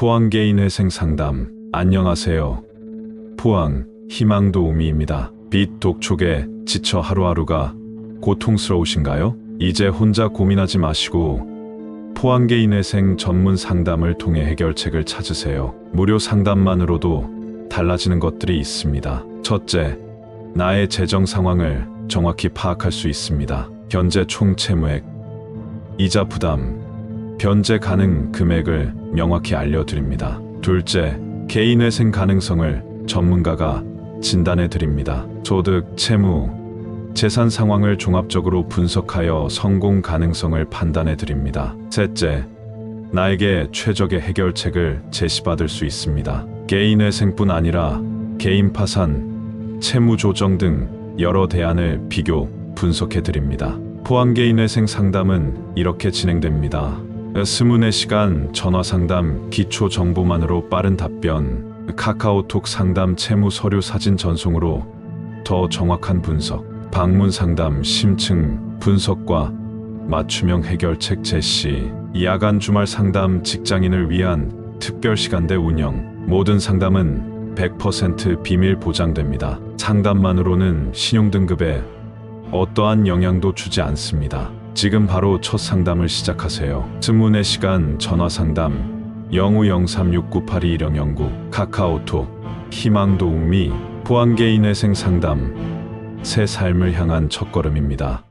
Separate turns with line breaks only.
포항 개인회생 상담 안녕하세요. 포항 희망 도우미입니다. 빛 독촉에 지쳐 하루하루가 고통스러우신가요? 이제 혼자 고민하지 마시고 포항 개인회생 전문 상담을 통해 해결책을 찾으세요. 무료 상담만으로도 달라지는 것들이 있습니다. 첫째, 나의 재정 상황을 정확히 파악할 수 있습니다. 현재 총 채무액, 이자 부담, 변제 가능 금액을 명확히 알려드립니다. 둘째, 개인회생 가능성을 전문가가 진단해 드립니다. 소득, 채무, 재산 상황을 종합적으로 분석하여 성공 가능성을 판단해 드립니다. 셋째, 나에게 최적의 해결책을 제시받을 수 있습니다. 개인회생뿐 아니라 개인 파산, 채무 조정 등 여러 대안을 비교, 분석해 드립니다. 포항 개인회생 상담은 이렇게 진행됩니다. 24시간 전화 상담 기초 정보만으로 빠른 답변, 카카오톡 상담 채무 서류 사진 전송으로 더 정확한 분석, 방문 상담 심층 분석과 맞춤형 해결책 제시, 야간 주말 상담 직장인을 위한 특별 시간대 운영, 모든 상담은 100% 비밀 보장됩니다. 상담만으로는 신용등급에 어떠한 영향도 주지 않습니다. 지금 바로 첫 상담을 시작하세요. 스문의 시간 전화 상담 050369821009 카카오톡 희망도우미 포항개인회생 상담 새 삶을 향한 첫걸음입니다.